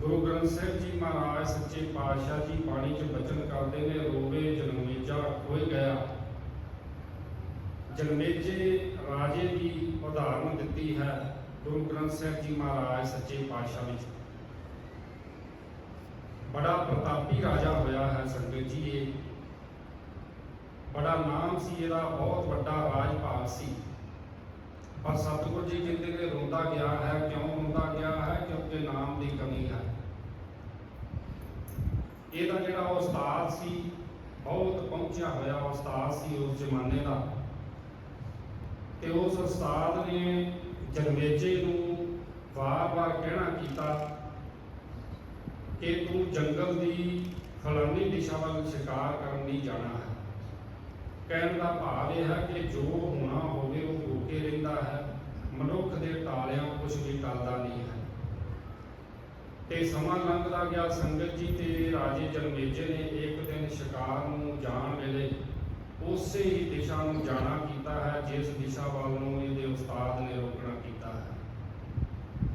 ਗੁਰੂ ਗ੍ਰੰਥ ਸਾਹਿਬ ਜੀ ਮਹਾਰਾਜ, ਸੱਚੇ ਪਾਤਸ਼ਾਹ ਜੀ ਬਾਣੀ 'ਚ ਬਚਨ ਕਰਦੇ ਨੇ ਰੋਵੇ ਜਨਮੇਜਾ ਖੋਏ ਗਿਆ। ਜਨਮੇਜੇ ਰਾਜੇ ਦੀ ਉਦਾਹਰਨ ਦਿੱਤੀ ਹੈ ਗੁਰੂ ਗ੍ਰੰਥ ਸਾਹਿਬ ਜੀ ਮਹਾਰਾਜ, ਸੱਚੇ ਪਾਤਸ਼ਾਹ ਵਿੱਚ। ਬੜਾ ਪ੍ਰਤਾਪੀ ਰਾਜਾ ਹੋਇਆ ਹੈ ਸੰਗਤ ਜੀ ਇਹ। ਬੜਾ ਨਾਮ ਸੀ ਇਹਦਾ, ਬਹੁਤ ਵੱਡਾ ਰਾਜ ਭਾਗ ਸੀ। ਪਰ ਸਤਿਗੁਰੂ ਜੀ ਕਹਿੰਦੇ ਨੇ ਰੋਂਦਾ ਗਿਆ ਹੈ, ਕਿਉਂ ਰੋਂਦਾ ਗਿਆ ਹੈ ਕਿਉਂਕਿ ਨਾਮ ਦੀ ਕਮੀ ਹੈ ਇਹਦਾ ਜਿਹੜਾ ਉਸਤਾਦ ਸੀ, ਬਹੁਤ ਪਹੁੰਚਿਆ ਹੋਇਆ ਉਸਤਾਦ ਸੀ ਉਸ ਜ਼ਮਾਨੇ ਦਾ। ਤੇ ਉਸ ਉਸਤਾਦ ਨੇ ਜਨਮੇਜੇ ਨੂੰ ਵਾਰ-ਵਾਰ ਕਹਿਣਾ ਕੀਤਾ ਕਿ ਤੂੰ ਜੰਗਲ ਦੀ ਫਲਾਨੀ ਦਿਸ਼ਾ ਵੱਲ ਸ਼ਿਕਾਰ ਕਰਨ ਲਈ ਜਾਣਾ ਹੈ। ਕਹਿਣ ਦਾ ਭਾਵ ਇਹ ਹੈ ਕਿ ਜੋ ਹੋਣਾ ਹੋਵੇ ਉਹ ਹੋ ਕੇ ਰਹਿੰਦਾ ਹੈ। ਮਨੁੱਖ ਦੇ ਟਾਲਿਆਂ ਕੁਝ ਵੀ ਟਲਦਾ ਨਹੀਂ ਹੈ। ਤੇ ਸਮਾਂ ਲੰਘਦਾ ਗਿਆ। ਸੰਗਤ ਜੀ ਤੇ ਰਾਜੇ ਜਨਮੇਜੇ ਨੇ ਇੱਕ ਦਿਨ ਸ਼ਿਕਾਰ ਨੂੰ ਜਾਣ ਵੇਲੇ ਉਸੇ ਹੀ ਦਿਸ਼ਾ ਨੂੰ ਜਾਣਾ ਕੀਤਾ ਹੈ, ਜਿਸ ਦਿਸ਼ਾ ਵੱਲ ਨੂੰ ਇਹਦੇ ਉਸਤਾਦ ਨੇ ਰੋਕਣਾ ਕੀਤਾ ਹੈ।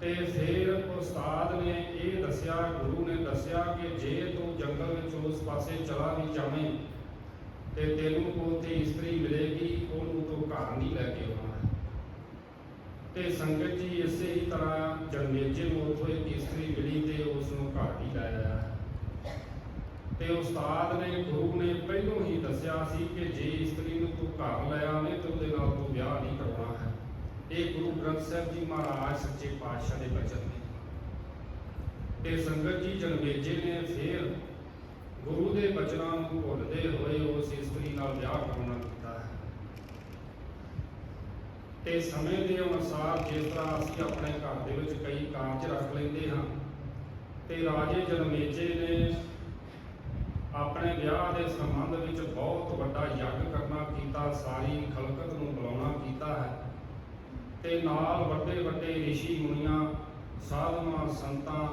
ਤੇ ਫਿਰ ਉਸਤਾਦ ਨੇ ਇਹ ਦੱਸਿਆ, ਗੁਰੂ ਨੇ ਦੱਸਿਆ ਕਿ ਜੇ ਤੂੰ ਜੰਗਲ ਵਿੱਚ ਉਸ ਪਾਸੇ ਚਲਾ ਵੀ ਜਾਵੇਂ ਤੇ ਤੈਨੂੰ ਉੱਥੇ ਇਸਤਰੀ ਮਿਲੇਗੀ, ਉਹਨੂੰ ਤੂੰ ਘਰ ਨਹੀਂ ਲੈ ਕੇ ਤੇ ਸੰਗਤ ਜੀ ਇਸੇ ਹੀ ਤਰ੍ਹਾਂ ਜਨਮੇਜੇ ਨੂੰ ਉੱਥੋਂ ਇੱਕ ਮਿਲੀ ਤੇ ਉਸ ਨੂੰ ਘਰ ਹੀ ਲੈ ਤੇ ਉਸਤਾਦ ਨੇ, ਗੁਰੂ ਨੇ ਪਹਿਲੋਂ ਹੀ ਦੱਸਿਆ ਸੀ ਕਿ ਜੇ ਇਸਤਰੀ ਨੂੰ ਤੂੰ ਘਰ ਲੈ ਆਵੇਂ ਤੇ ਉਹਦੇ ਨਾਲ ਤੂੰ ਵਿਆਹ ਨਹੀਂ ਕਰਾਉਣਾ ਹੈ। ਇਹ ਗੁਰੂ ਗ੍ਰੰਥ ਸਾਹਿਬ ਜੀ ਮਹਾਰਾਜ ਸੱਚੇ ਪਾਤਸ਼ਾਹ ਦੇ ਬਚਨ ਨੇ। ਤੇ ਸੰਗਤ ਜੀ ਜਨਮੇਜੇ ਨੇ ਫਿਰ ਗੁਰੂ ਦੇ ਬਚਨਾਂ ਨੂੰ ਭੁੱਲਦੇ ਹੋਏ ਉਸ ਇਸਤਰੀ ਨਾਲ ਵਿਆਹ ਕਰਾਉਣਾ ਕੀਤਾ ਹੈ ਤੇ ਸਮੇਂ ਦੇ ਅਨੁਸਾਰ ਜਿਸ ਤਰ੍ਹਾਂ ਅਸੀਂ ਆਪਣੇ ਘਰ ਦੇ ਵਿੱਚ ਕਈ ਕਾਰਜ ਰੱਖ ਲੈਂਦੇ ਹਾਂ, ਤੇ ਰਾਜੇ ਜਨਮੇਜੇ ਨੇ ਆਪਣੇ ਵਿਆਹ ਦੇ ਸੰਬੰਧ ਵਿੱਚ ਬਹੁਤ ਵੱਡਾ ਯੱਗ ਕਰਨਾ ਕੀਤਾ, ਸਾਰੀ ਖਲਕਤ ਨੂੰ ਬੁਲਾਉਣਾ ਕੀਤਾ ਹੈ। ਤੇ ਨਾਲ ਵੱਡੇ ਵੱਡੇ ઋષਿ ਮੁਨੀਆਂ, ਸਾਧੂਆਂ, ਸੰਤਾਂ,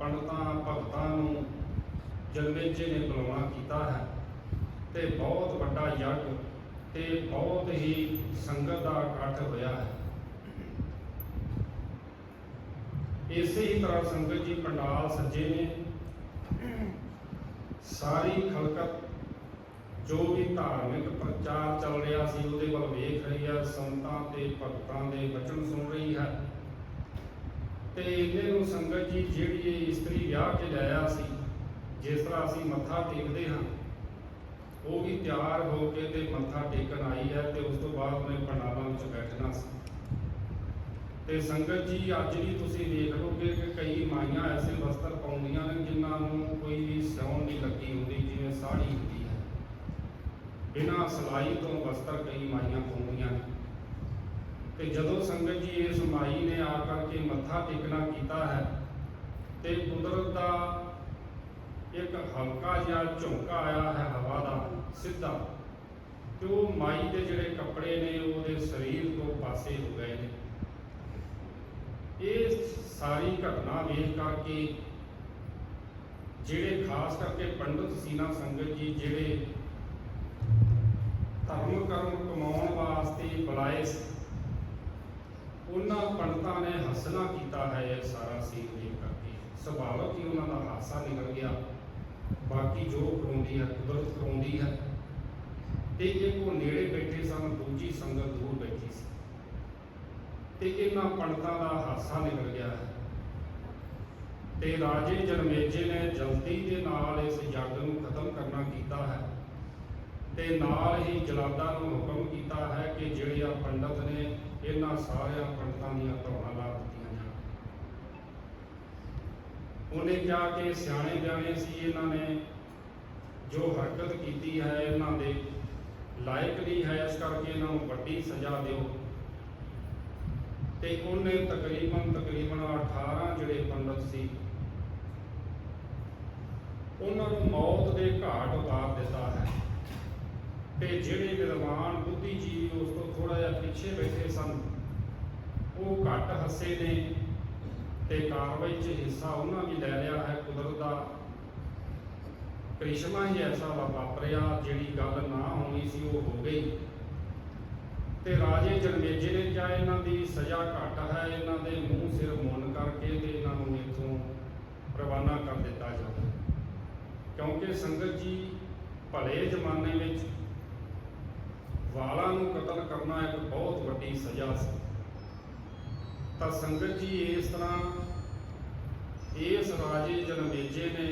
ਪੰਡਤਾਂ, ਭਗਤਾਂ ਨੂੰ ਜਨਮੇਜੇ ਨੇ ਬੁਲਾਉਣਾ ਕੀਤਾ ਹੈ। ਤੇ ਬਹੁਤ ਵੱਡਾ ਯੱਗ ਤੇ ਬਹੁਤ ਹੀ ਸੰਗਤ ਦਾ ਇਕੱਠ ਹੋਇਆ ਹੈ। ਇਸੇ ਹੀ ਤਰ੍ਹਾਂ ਸੰਗਤ ਜੀ ਪੰਡਾਲ ਸੱਜੇ ਨੇ। ਸਾਰੀ ਖਲਕਤ ਜੋ ਵੀ ਧਾਰਮਿਕ ਪ੍ਰਚਾਰ ਚੱਲ ਰਿਹਾ ਸੀ, ਉਹਦੇ ਵੱਲ ਵੇਖ ਰਹੀ ਹੈ। ਸੰਤਾਂ ਤੇ ਭਗਤਾਂ ਦੇ ਬਚਨ ਸੁਣ ਰਹੀ ਹੈ। ਤੇ ਇਹਦੇ ਨੂੰ ਸੰਗਤ ਜੀ ਜਿਹੜੀ ਇਹ ਇਸਤਰੀ ਵਿਆਹ ਕੇ ਲਾਇਆ ਸੀ, ਜਿਸ ਤਰ੍ਹਾਂ ਅਸੀਂ ਮੱਥਾ ਟੇਕਦੇ ਹਾਂ ਉਹ ਵੀ ਤਿਆਰ ਹੋ ਕੇ ਤੇ ਮੱਥਾ ਟੇਕਣ ਆਈ ਹੈ ਤੇ ਉਸ ਤੋਂ ਬਾਅਦ ਉਹਨੇ ਪੰਡਾਲਾਂ ਵਿੱਚ ਬੈਠਣਾ ਸੀ। ਤੇ ਸੰਗਤ ਜੀ, ਅੱਜ ਵੀ ਤੁਸੀਂ ਵੇਖ ਲਓਗੇ ਕਿ ਕਈ ਮਾਈਆਂ ਐਸੇ ਵਸਤਰ ਪਾਉਂਦੀਆਂ ਨੇ ਜਿਨ੍ਹਾਂ ਨੂੰ ਕੋਈ ਵੀ ਸਿਉਣ ਨਹੀਂ ਲੱਗੀ ਹੁੰਦੀ, ਜਿਵੇਂ ਸਾੜੀ ਹੁੰਦੀ ਹੈ। ਬਿਨਾਂ ਸਲਾਈ ਤੋਂ ਵਸਤਰ ਕਈ ਮਾਈਆਂ ਪਾਉਂਦੀਆਂ ਨੇ। ਤੇ ਜਦੋਂ ਸੰਗਤ ਜੀ ਇਸ ਮਾਈ ਨੇ ਆ ਕਰਕੇ ਮੱਥਾ ਟੇਕਣਾ ਕੀਤਾ ਹੈ ਤੇ ਕੁਦਰਤ ਦਾ ਇੱਕ ਹਲਕਾ ਜਿਹਾ ਝੁੰਕਾ ਆਇਆ ਹੈ ਹਵਾ ਦਾ, ਸਿੱਧਾ। ਤੇ ਉਹ ਮਾਈ ਦੇ ਜਿਹੜੇ ਕੱਪੜੇ ਨੇ, ਉਹਦੇ ਸਰੀਰ ਤੋਂ ਪਾਸੇ ਹੋ ਗਏ ਨੇ। ਇਹ ਸਾਰੀ ਘਟਨਾ ਵੇਖ ਕਰਕੇ ਜਿਹੜੇ ਖਾਸ ਕਰਕੇ ਪੰਡਤ ਸੀ ਸੰਗਤ ਜੀ, ਜਿਹੜੇ ਧਰਮ ਕਰਮ ਕਮਾਉਣ ਵਾਸਤੇ ਬੁਲਾਏ ਸੀ, ਉਹਨਾਂ ਪੰਡਤਾਂ ਨੇ ਹੱਸਣਾ ਕੀਤਾ ਹੈ ਇਹ ਸਾਰਾ ਸੀਨ ਦੇਖ ਕਰਕੇ। ਸੁਭਾਵਕ ਹੀ ਉਹਨਾਂ ਦਾ ਹਾਸਾ ਨਿਕਲ ਗਿਆ। ਬਾਕੀ ਜੋ ਕਰਾਉਂਦੀ ਹੈ ਕੁਦਰਤ ਕਰਾਉਂਦੀ ਹੈ ਤੇ ਇੱਕ ਉਹ ਨੇੜੇ ਬੈਠੇ ਸਨ, ਦੂਜੀ ਸੰਗਤ ਦੂਰ ਬੈਠੀ ਸੀ। ਤੇ ਇਹਨਾਂ ਪੰਡਤਾਂ ਦਾ ਹਾਸਾ ਨਿਕਲ ਗਿਆ। ਤੇ ਰਾਜੇ ਜਨਮੇਜੇ ਨੇ ਜਲਦੀ ਦੇ ਨਾਲ ਇਸ ਜੱਗ ਨੂੰ ਖਤਮ ਕਰਨਾ ਕੀਤਾ ਹੈ। ਤੇ ਨਾਲ ਹੀ ਜਲਾਦਾਂ ਨੂੰ ਹੁਕਮ ਕੀਤਾ ਹੈ ਕਿ ਜਿਹੜੇ ਆ ਪੰਡਤ ਨੇ ਇਹਨਾਂ ਸਾਰਿਆਂ ਪੰਡਤਾਂ ਦੀਆਂ ਧੌਣਾਂ ਲਾ ਦਿੱਤੀਆਂ ਉਹਨੇ ਕਿਹਾ ਕਿ ਸਿਆਣੇ ਬਿਆਣੇ ਸੀ, ਇਹਨਾਂ ਨੇ ਜੋ ਹਰਕਤ ਕੀਤੀ ਹੈ, ਇਹਨਾਂ ਦੇ ਲਾਇਕ ਨਹੀਂ ਹੈ, ਇਸ ਕਰਕੇ ਇਹਨਾਂ ਨੂੰ ਵੱਡੀ ਸਜ਼ਾ ਦਿਓ। ਤੇ ਉਹਨੇ ਤਕਰੀਬਨ ਤਕਰੀਬਨ 18 ਜਿਹੜੇ ਪੰਡਤ ਸੀ, ਉਹਨਾਂ ਨੂੰ ਮੌਤ ਦੇ ਘਾਟ ਉਤਾਰ ਦਿੱਤਾ ਹੈ। ਤੇ ਜਿਹੜੇ ਵਿਦਵਾਨ ਬੁੱਧੀਜੀਵੀ ਉਸ ਤੋਂ ਥੋੜਾ ਜਿਹਾ ਪਿੱਛੇ ਬੈਠੇ ਸਨ, ਉਹ ਘੱਟ ਹੱਸੇ ਨੇ। ਤੇ ਕਾਰਵਾਈ 'ਚ ਹਿੱਸਾ ਉਹਨਾਂ ਵੀ ਲੈ ਲਿਆ ਹੈ ਕੁਦਰਤ ਦਾ। ਕ੍ਰਿਸ਼ਮਾ ਹੀ ਐਸਾ ਵਾਪਰਿਆ ਜਿਹੜੀ ਗੱਲ ਨਾ ਹੋਣੀ ਸੀ, ਉਹ ਹੋ ਗਈ। ਤੇ ਰਾਜੇ ਜਨਮੇਜੇ ਨੇ ਕਿਹਾ, ਇਹਨਾਂ ਦੀ ਸਜ਼ਾ ਘੱਟ ਹੈ, ਇਹਨਾਂ ਦੇ ਮੂੰਹ ਸਿਰ ਮੁੰਨ ਕਰਕੇ ਤੇ ਇਹਨਾਂ ਨੂੰ ਇੱਥੋਂ ਰਵਾਨਾ ਕਰ ਦਿੱਤਾ ਜਾਵੇ। ਕਿਉਂਕਿ ਸੰਗਤ ਜੀ ਭਲੇ ਜ਼ਮਾਨੇ ਵਿੱਚ ਵਾਲਾਂ ਨੂੰ ਕਤਲ ਕਰਨਾ ਇੱਕ ਬਹੁਤ ਵੱਡੀ ਸਜ਼ਾ ਸੀ। ਤਾਂ ਸੰਗਤ ਜੀ ਇਸ ਤਰ੍ਹਾਂ ਇਸ ਰਾਜੇ ਜਨਮੇਜੇ ਨੇ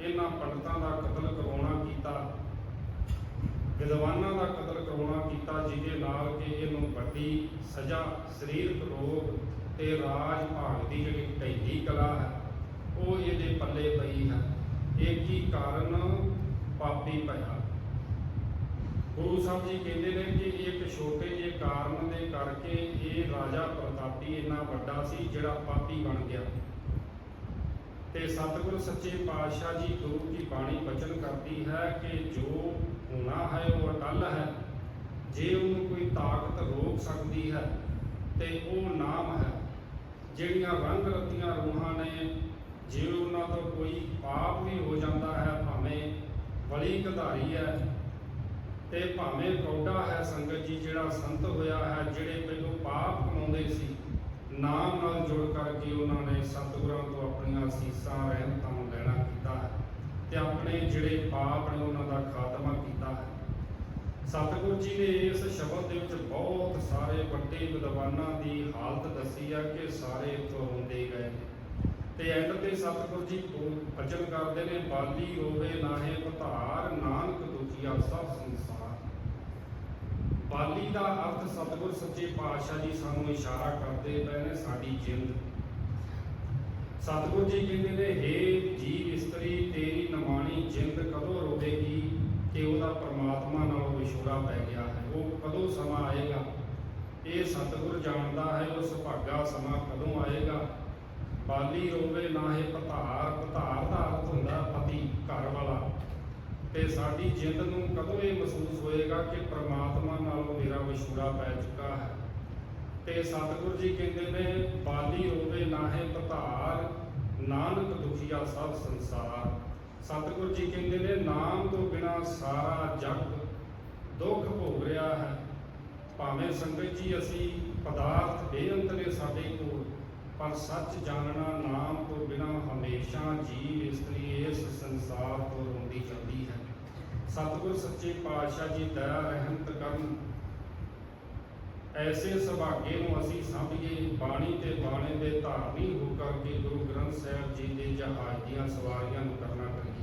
ਇਹਨਾਂ ਪੰਡਤਾਂ ਦਾ ਕਤਲ ਕਰਵਾਉਣਾ ਕੀਤਾ, ਵਿਦਵਾਨਾਂ ਦਾ ਕਤਲ ਕਰਵਾਉਣਾ ਕੀਤਾ, ਜਿਹਦੇ ਨਾਲ ਕਿ ਇਹਨੂੰ ਵੱਡੀ ਸਜ਼ਾ, ਸਰੀਰਕ ਰੋਗ ਤੇ ਰਾਜ ਭਾਗ ਦੀ ਜਿਹੜੀ ਢੈਲੀ ਕਲਾ ਹੈ, ਉਹ ਇਹਦੇ ਪੱਲੇ ਪਈ ਹੈ। ਇਹ ਕੀ ਕਾਰਨ ਪਾਪੀ ਭਇਆ? ਗੁਰੂ ਸਾਹਿਬ ਜੀ ਕਹਿੰਦੇ ਨੇ ਕਿ ਇੱਕ ਛੋਟੇ ਜਿਹੇ ਕਾਰਨ ਦੇ ਕਰਕੇ ਇਹ ਰਾਜਾ ਪ੍ਰਤਾਪੀ ਇੰਨਾ ਵੱਡਾ ਸੀ ਜਿਹੜਾ ਪਾਪੀ ਬਣ ਗਿਆ। ਤੇ ਸਤਿਗੁਰੂ ਸੱਚੇ ਪਾਤਸ਼ਾਹ ਜੀ ਗੁਰੂ ਕੀ ਬਾਣੀ ਬਚਨ ਕਰਦੀ ਹੈ ਕਿ ਜੋ ਹੋਣਾ ਹੈ ਉਹ ਅਟਲ ਹੈ, ਜੇ ਉਹਨੂੰ ਕੋਈ ਤਾਕਤ ਰੋਕ ਸਕਦੀ ਹੈ, ਤੇ ਉਹ ਨਾਮ ਹੈ। ਜਿਹੜੀਆਂ ਰੰਗ ਰਤੀਆਂ ਰੂਹਾਂ ਨੇ, ਜੇ ਉਹਨਾਂ ਤੋਂ ਕੋਈ ਪਾਪ ਵੀ ਹੋ ਜਾਂਦਾ ਹੈ, ਭਾਵੇਂ ਬਲੀ ਕਧਾਰੀ ਹੈ ਤੇ ਭਾਵੇਂ ਕੌਡਾ ਹੈ ਸੰਗਤ ਜੀ, ਜਿਹੜਾ ਸੰਤ ਹੋਇਆ ਹੈ, ਜਿਹੜੇ ਪਹਿਲੋਂ ਪਾਪ ਕਮਾਉਂਦੇ ਸੀ, ਨਾਮ ਨਾਲ ਜੁੜ ਕਰਕੇ ਉਹਨਾਂ ਨੇ ਸਤਿਗੁਰਾਂ ਤੋਂ ਆਪਣੀਆਂ ਅਸੀਸਾਂ, ਰਹਿਮਤਾਂ ਲੈਣਾ ਕੀਤਾ ਹੈ ਤੇ ਆਪਣੇ ਜਿਹੜੇ ਪਾਪ ਨੇ ਉਹਨਾਂ ਦਾ ਖਾਤਮਾ ਕੀਤਾ ਹੈ ਸਤਿਗੁਰੂ ਜੀ ਨੇ ਇਸ ਸ਼ਬਦ ਦੇ ਵਿੱਚ ਬਹੁਤ ਸਾਰੇ ਵੱਡੇ ਵਿਦਵਾਨਾਂ ਦੀ ਹਾਲਤ ਦੱਸੀ ਆ ਕਿ ਸਾਰੇ ਇੱਥੋਂ ਰੋਂਦੇ ਗਏ ਨੇ। ਤੇ ਐਂਡ ਤੇ ਸਤਿਗੁਰੂ ਜੀ ਬਚਨ ਕਰਦੇ ਨੇ, ਬਾਲੀ ਰੋਵੇ ਨਾਹੇ ਪਧਾਰ ਨਾਨਕ ਦੁਖੀਆ ਸਭ ਸੰਸਾਰ ਬਾਲੀ ਦਾ ਅਰਥ ਸਤਿਗੁਰ ਸੱਚੇ ਪਾਤਸ਼ਾਹ ਜੀ ਸਾਨੂੰ ਇਸ਼ਾਰਾ ਕਰਦੇ ਪਏ ਨੇ ਸਾਡੀ ਜਿੰਦ। ਸਤਿਗੁਰ ਜੀ ਕਹਿੰਦੇ ਨੇ हे ਜੀਵ ਇਸਤਰੀ, ਤੇਰੀ ਨਮਾਣੀ ਜਿੰਦ ਕਦੋਂ ਰੋਵੇਗੀ ਕਿ ਉਹਦਾ ਪਰਮਾਤਮਾ ਨਾਲ ਵਿਛੋੜਾ ਪੈ ਗਿਆ ਹੈ? ਉਹ ਕਦੋਂ ਸਮਾਂ ਆਏਗਾ? ਇਹ ਸਤਿਗੁਰ ਜਾਣਦਾ ਹੈ ਉਹ ਸੁਭਾਗਾ ਸਮਾਂ ਕਦੋਂ ਆਏਗਾ? ਬਾਲੀ ਰੋਵੇ ਨਾਹੇ ਪਧਾਰ ਪਧਾਰ ਦਾ ਅਰਥ ਹੁੰਦਾ ਪਤੀ ਘਰ ਵਾਲਾ। ਤੇ ਸਾਡੀ ਜਿੰਦ ਨੂੰ ਕਦੋਂ ਇਹ ਮਹਿਸੂਸ ਹੋਏਗਾ ਕਿ ਪ੍ਰਮਾਤਮਾ ਨਾਲੋਂ ਮੇਰਾ ਵਿਛੋੜਾ ਪੈ ਚੁੱਕਾ ਹੈ? ਤੇ ਸਤਿਗੁਰੂ ਜੀ ਕਹਿੰਦੇ ਨੇ, ਬਾਲੀ ਰੋਵੇ ਨਾਹੇ ਪਧਾਰ ਨਾਨਕ ਦੁਖੀਆ ਸਭ ਸੰਸਾਰ। ਸਤਿਗੁਰੂ ਜੀ ਕਹਿੰਦੇ ਨੇ, ਨਾਮ ਤੋਂ ਬਿਨਾ ਸਾਰਾ ਜਗ ਦੁੱਖ ਭੋਗ ਰਿਹਾ ਹੈ। ਭਾਵੇਂ ਸੰਗਤ ਜੀ ਅਸੀਂ ਪਦਾਰਥ ਬੇਅੰਤ ਨੇ ਸਾਡੇ ਕੋਲ, ਪਰ ਸੱਚ ਜਾਣਨਾ ਨਾਮ ਤੋਂ ਬਿਨਾ ਹਮੇਸ਼ਾ ਜੀਵ ਇਸਤਰੀ ਇਸ ਸੰਸਾਰ ਤੋਂ ਰੋਂਦੀ ਜਾਂਦੀ ਹੈ। ਸਤਿਗੁਰ ਸੱਚੇ ਪਾਤਸ਼ਾਹ ਜੀ ਦਇਆ ਰਹਿਮਤ ਕਰਨ। ਐਸੇ ਸੁਭਾਗੇ ਨੂੰ ਅਸੀਂ ਸਮਝੀਏ, ਬਾਣੀ ਤੇ ਬਾਣੇ ਦੇ ਧਾਰਨੀ ਹੋ ਕਰਕੇ ਗੁਰੂ ਗ੍ਰੰਥ ਸਾਹਿਬ ਜੀ ਦੇ ਜਹਾਜ਼ ਦੀਆਂ ਸਵਾਰੀਆਂ ਨੂੰ ਕਰਨਾ ਕਰੀਏ